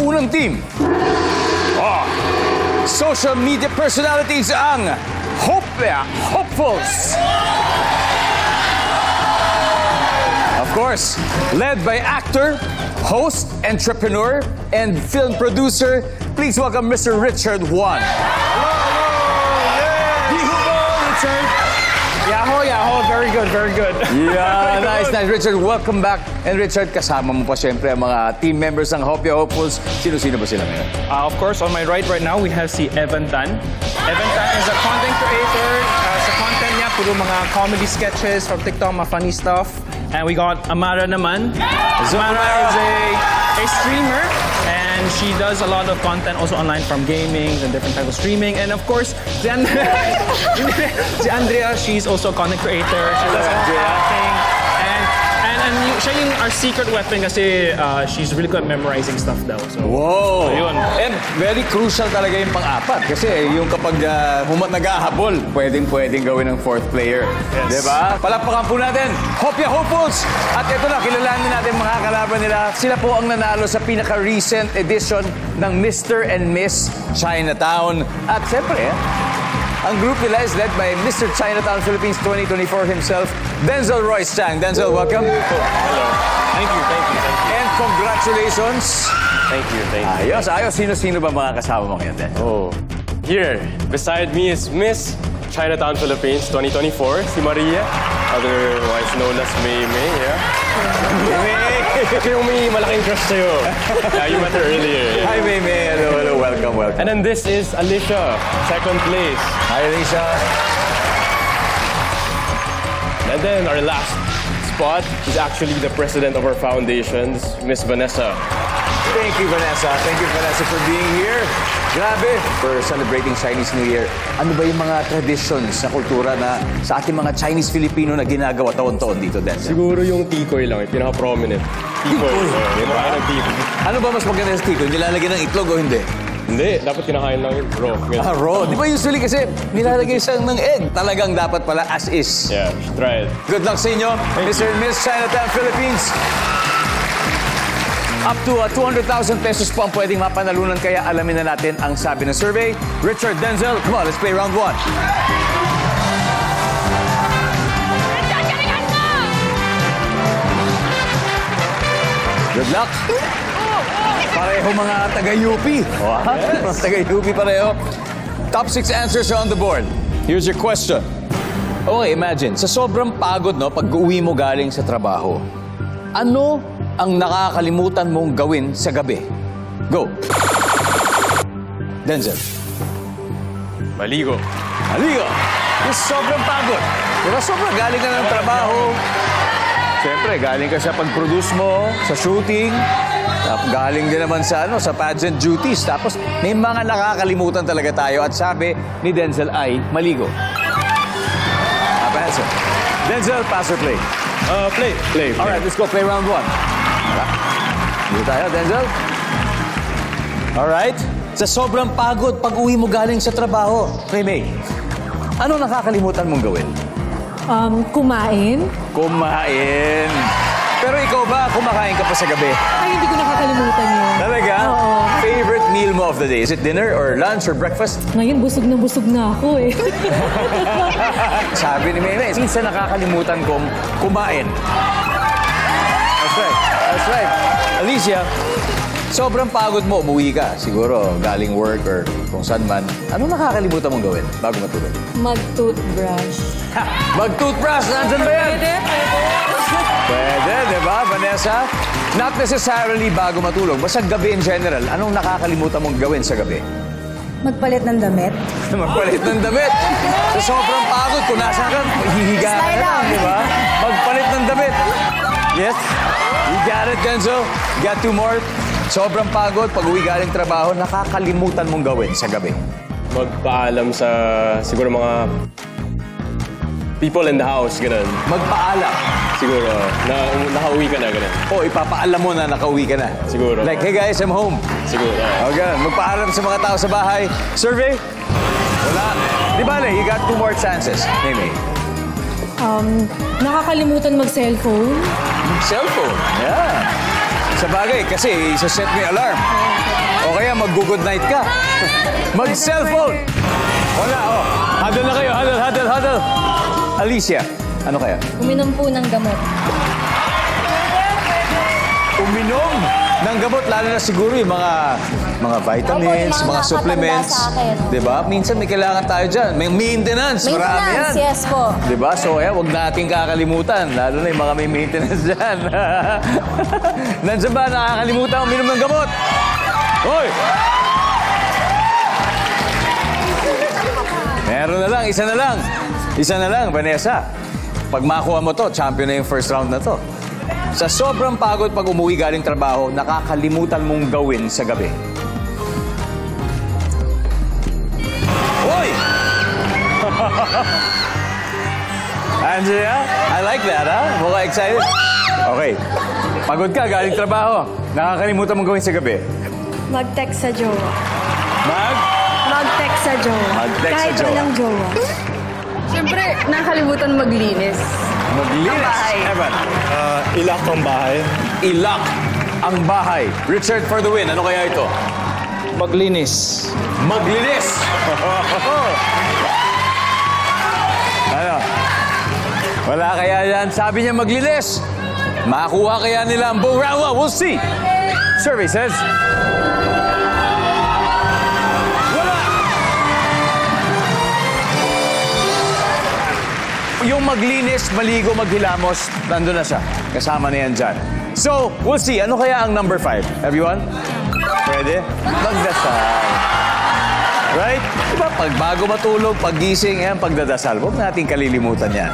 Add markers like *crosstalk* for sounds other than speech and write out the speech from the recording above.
unang team. Oh, social media personalities ang Hope, Hopefuls. Of course, led by actor, host, entrepreneur, and film producer, please welcome Mr. Richard Juan. Richard. Yahoo, Yahoo. Very good, very good. Yeah, *laughs* nice, nice. Richard, welcome back. And Richard, kasama mo pa siyempre ang mga team members ng Hopia Hopefuls. Sino-sino ba sila ngayon? Uh, of course, on my right right now, we have si Evan Tan. Evan Tan is a content creator. Uh, sa content niya, puro mga comedy sketches from TikTok, mga funny stuff. And we got Amara naman. Amara is a, a streamer. And she does a lot of content also online from gaming and different types of streaming. And of course, Andrea, *laughs* Andrea she's also a content creator. She does all Andrea. acting. And, and, and y- siya yung our secret weapon kasi uh, she's really good at memorizing stuff daw. So, Wow! Ayun. And very crucial talaga yung pang-apat. Kasi yung kapag uh, humat nag-ahabol, pwedeng-pwedeng gawin ng fourth player. Yes. Diba? Palakpakan po natin, Hopia Hopefuls! At ito na, kilalanin natin mga kalaban nila. Sila po ang nanalo sa pinaka-recent edition ng Mr. and Miss Chinatown. At siyempre, eh, ang group nila is led by Mr. Chinatown Philippines 2024 himself, Denzel Royce Chang. Denzel, welcome. Hello. Thank you, thank you, thank you. And congratulations! Thank you, thank you. Ayos, ayos. Sino-sino ba mga kasama mo ngayon, Denzel? Oh. Here, beside me is Miss Chinatown Philippines 2024, si Maria, otherwise known as May May, yeah? Yung may malaking crush sa'yo. Yeah, you met her earlier. yeah. Hi, Meme. Hello, hello. Welcome, welcome. And then this is Alicia, second place. Hi, Alicia. And then our last spot is actually the president of our foundations, Miss Vanessa. Thank you, Vanessa. Thank you, Vanessa, for being here. Grabe. For celebrating Chinese New Year, ano ba yung mga traditions sa kultura na sa ating mga Chinese-Filipino na ginagawa taon-taon dito, Denzel? Siguro yung tikoy lang, yung pinaka-prominent. Tikoy. Tikoy? Oh, yung ng tikoy. Ano ba mas maganda sa tiko? Nilalagyan ng itlog o hindi? Hindi, dapat kinakain lang yun, bro. Ah, raw. Di ba usually kasi nilalagay siya ng egg? Talagang dapat pala as is. Yeah, try it. Good luck sa inyo, Mr. and Miss Chinatown Philippines. Up to uh, 200,000 pesos po ang pwedeng mapanalunan kaya alamin na natin ang sabi ng survey. Richard Denzel, come on, let's play round one. Good luck. Pareho mga taga-UP. Wow. Mga *laughs* taga-UP pareho. Top six answers are on the board. Here's your question. Okay, imagine, sa sobrang pagod, no, pag uwi mo galing sa trabaho, ano ang nakakalimutan mong gawin sa gabi? Go. Denzel. Maligo. Aligo. Yung sobrang pagod. Diba sobrang galing ka ng trabaho. Siyempre, galing ka sa pag-produce mo, sa shooting. Tap- Galing din naman sa ano sa pageant duties. Tapos may mga nakakalimutan talaga tayo at sabi ni Denzel ay maligo. Ah. Denzel, pass or play? Uh, play. Play. play. Alright, let's go play round one. Dito tayo, Denzel. Alright. Sa sobrang pagod, pag uwi mo galing sa trabaho, May, ano nakakalimutan mong gawin? Um, kumain? Kumain. Pero ikaw ba, kumakain ka pa sa gabi? Ay, hindi ko nakakalimutan yun. Talaga? Oo. Favorite meal mo of the day? Is it dinner or lunch or breakfast? Ngayon, busog na busog na ako eh. *laughs* Sabi ni Meme, minsan nakakalimutan kong kumain. That's right. Alicia, sobrang pagod mo, umuwi ka. Siguro, galing work or kung saan man. Ano nakakalimutan mong gawin bago matulog? Mag-toothbrush. *laughs* Mag-toothbrush! Nandyan ba yan? Pwede, pwede. Pwede, di ba, Vanessa? Not necessarily bago matulog. Basta gabi in general, anong nakakalimutan mong gawin sa gabi? Magpalit ng damit. *laughs* Magpalit ng damit. Sa sobrang pagod, kung nasa ka, hihiga ka Slide na, out. di ba? Magpalit ng damit. Yes? You got it, Denzo. You got two more. Sobrang pagod, pag uwi galing trabaho, nakakalimutan mong gawin sa gabi. Magpaalam sa siguro mga people in the house, ganun. Magpaalam. Siguro, na nakauwi ka na, ganun. O ipapaalam mo na nakauwi ka na. Siguro. Like, hey guys, I'm home. Siguro. O ganun. Magpaalam sa mga tao sa bahay. Survey? Wala. Di bale, you got two more chances. Mimi. Um, nakakalimutan mag-cellphone. Cellphone. Yeah. Sa bagay, kasi isa-set mo yung alarm. mag-good night ka. Mag-cellphone. Wala, oh. Huddle na kayo, huddle, huddle, huddle. Alicia, ano kaya? Uminom po ng gamot. Uminom ng gamot, lalo na siguro yung mga mga vitamins, Opo, yung mga mga supplements. nakakatanda sa akin. 'Di ba? Minsan may kailangan tayo dyan. May maintenance, marami yan. Maintenance, yes po. 'Di ba? So, eh, wag nating kakalimutan. Lalo na yung mga may maintenance dyan. *laughs* Nandiyan ba nakakalimutan uminom ng gamot? Hoy! Meron na lang, isa na lang. Isa na lang, Vanessa. Pag makuha mo to, champion na yung first round na to. Sa sobrang pagod pag umuwi galing trabaho, nakakalimutan mong gawin sa gabi. Hoy! *laughs* Andrea, I like that, ha? Mukha excited. Okay. Pagod ka, galing trabaho. Nakakalimutan mong gawin sa gabi. Mag-text sa jowa. Mag? Mag-text sa jowa. Mag-text sa Kahit jowa. walang jowa. Siyempre, nakalimutan maglinis. Maglinis. Evan. Uh, ilak ang bahay. Ilak ang bahay. Richard for the win. Ano kaya ito? Maglinis. Maglinis. *laughs* ano? Wala kaya yan. Sabi niya maglinis. Makuha kaya nila ang buong round one. We'll see. Survey says... Yung maglinis, maligo, maghilamos, nandun na siya. Kasama na yan dyan. So, we'll see. Ano kaya ang number five? Everyone? Pwede? Magdasal. Right? Diba, pag bago matulog, pag gising, yan, pagdadasal. Huwag natin kalilimutan yan.